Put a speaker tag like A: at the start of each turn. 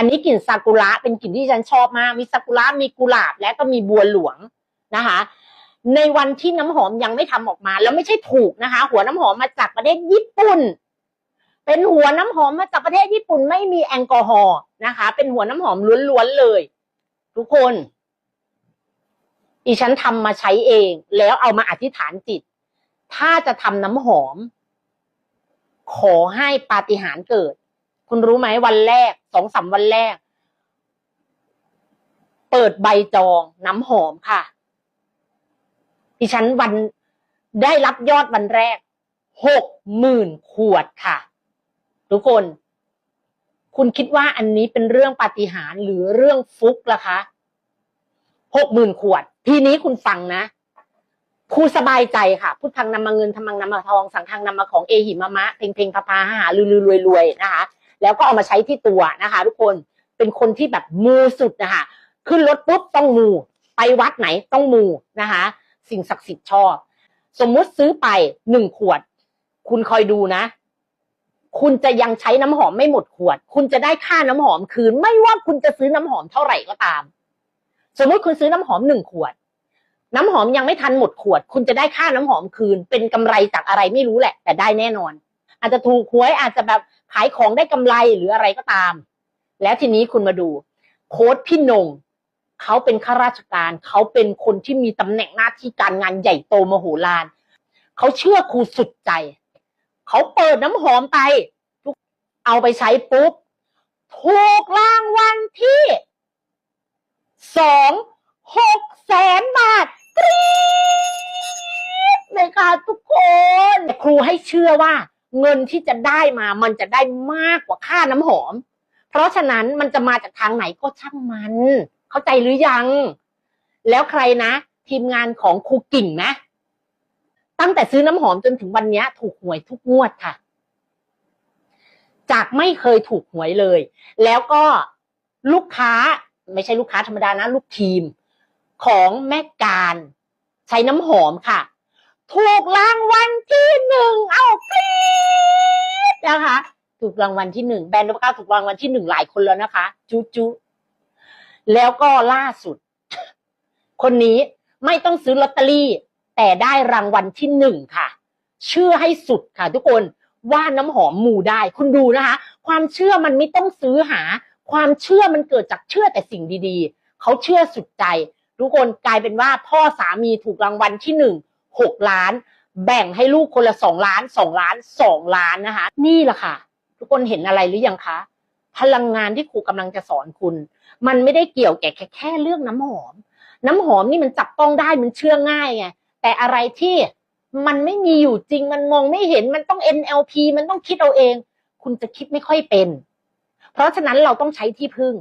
A: อันนี้กลิ่นซากุระเป็นกลิ่นที่ฉันชอบมากมีซากุระมีกุหลาบและก็มีบัวหลวงนะคะ ในวันที่น้ำหอมยังไม่ทำออกมา แล้วไม่ใช่ถูกนะคะ หัวน้ำหอมมาจากประเทศญี่ปุ่น เป็นหัวน้ำหอมมาจากประเทศญี่ปุ่นไม่มีแอลกอฮอล์นะคะ เป็นหัวน้ำหอมล้วนๆเลย ทุกคนอีฉันทำมาใช้เอง แล้วเอามาอธิษฐานจิต ถ้าจะทำน้ำหอม ขอให้ปาฏิหาริย์เกิด คุณรู้ไหมวันแรกสองสามวันแรก เปิดใบจองน้ำหอมค่ะดิฉันวันได้รับยอดวันแรกหกหมื่นขวดค่ะ ทุกคน คุณคิดว่าอันนี้เป็นเรื่องปาฏิหาริย์หรือเรื่องฟุกล่ะคะหกหมื่นขวด ทีนี้คุณฟังนะครูสบายใจค่ะพุทธังนำมาเงินธรรมังนำมาทอง สังฆังนำมาของเอหิมะมะ เพลงเพลงพาพาหาลือลือรวยรวยนะคะ แล้วก็เอามาใช้ที่ตัวนะคะ ทุกคนเป็นคนที่แบบมูสุดนะคะขึ้นรถปุ๊บต้องมู ไปวัดไหนต้องมูนะคะ สิ่งศักดิ์สิทธิ์ชอบ สมมุติซื้อไปหนึ่งขวด คุณคอยดูนะ คุณจะยังใช้น้ำหอมไม่หมดขวด คุณจะได้ค่าน้ำหอมคืน ไม่ว่าคุณจะซื้อน้ำหอมเท่าไหร่ก็ตาม สมมุติคุณซื้อน้ำหอมหนึ่งขวด น้ำหอมยังไม่ทันหมดขวด คุณจะได้ค่าน้ำหอมคืน เป็นกำไรจากอะไรไม่รู้แหละ แต่ได้แน่นอน อาจจะถูกหวยอาจจะแบบขายของได้กำไรหรืออะไรก็ตาม แล้วทีนี้คุณมาดู โค้ดพี่นงเขาเป็นข้าราชการ เขาเป็นคนที่มีตำแหน่งหน้าที่การงานใหญ่โตมโหฬารเขาเชื่อครูสุดใจ เขาเปิดน้ำหอมไปเอาไปใช้ปุ๊บถูกรางวัลที่สองหกแสนบาทกรี๊ดเลยค่ะทุกคน ครูให้เชื่อว่า เงินที่จะได้มามันจะได้มากกว่าค่าน้ำหอม เพราะฉะนั้นมันจะมาจากทางไหนก็ช่างมัน เข้าใจหรือยัง แล้วใครนะ ทีมงานของครูกิ่งนะ ตั้งแต่ซื้อน้ำหอมจนถึงวันนี้ถูกหวยทุกงวดค่ะ จากไม่เคยถูกหวยเลย แล้วก็ลูกค้าไม่ใช่ลูกค้าธรรมดานะ ลูกทีมของแม่การ ใช้น้ำหอมค่ะ ถูกรางวัลที่หนึ่งเอากรี๊ดนะคะ ถูกรางวัลที่หนึ่งแบรนด์นพเก้าถูกรางวัลที่หนึ่งหลายคนแล้วนะคะ จุจุแล้วก็ล่าสุด คนนี้ไม่ต้องซื้อลอตเตอรี่ แต่ได้รางวัลที่หนึ่งค่ะ เชื่อให้สุดค่ะ ทุกคนว่าน้ำหอมหมู่ได้ คุณดูนะคะ ความเชื่อมันไม่ต้องซื้อหา ความเชื่อมันเกิดจากเชื่อแต่สิ่งดีๆ เขาเชื่อสุดใจ ทุกคนกลายเป็นว่าพ่อสามีถูกรางวัลที่หนึ่ง หกล้าน แบ่งให้ลูกคนละสองล้านสองล้านสองล้านนะคะ นี่แหละค่ะ ทุกคนเห็นอะไรหรือยังคะพลังงานที่ครูกำลังจะสอนคุณ มันไม่ได้เกี่ยวแก่แค่แค่เรื่องน้ำหอม น้ำหอมนี่มันจับต้องได้มันเชื่อง่ายไงแต่อะไรที่มันไม่มีอยู่จริงมันมองไม่เห็นมันต้อง NLP มันต้องคิดเอาเอง คุณจะคิดไม่ค่อยเป็น เพราะฉะนั้นเราต้องใช้ที่พึ่ง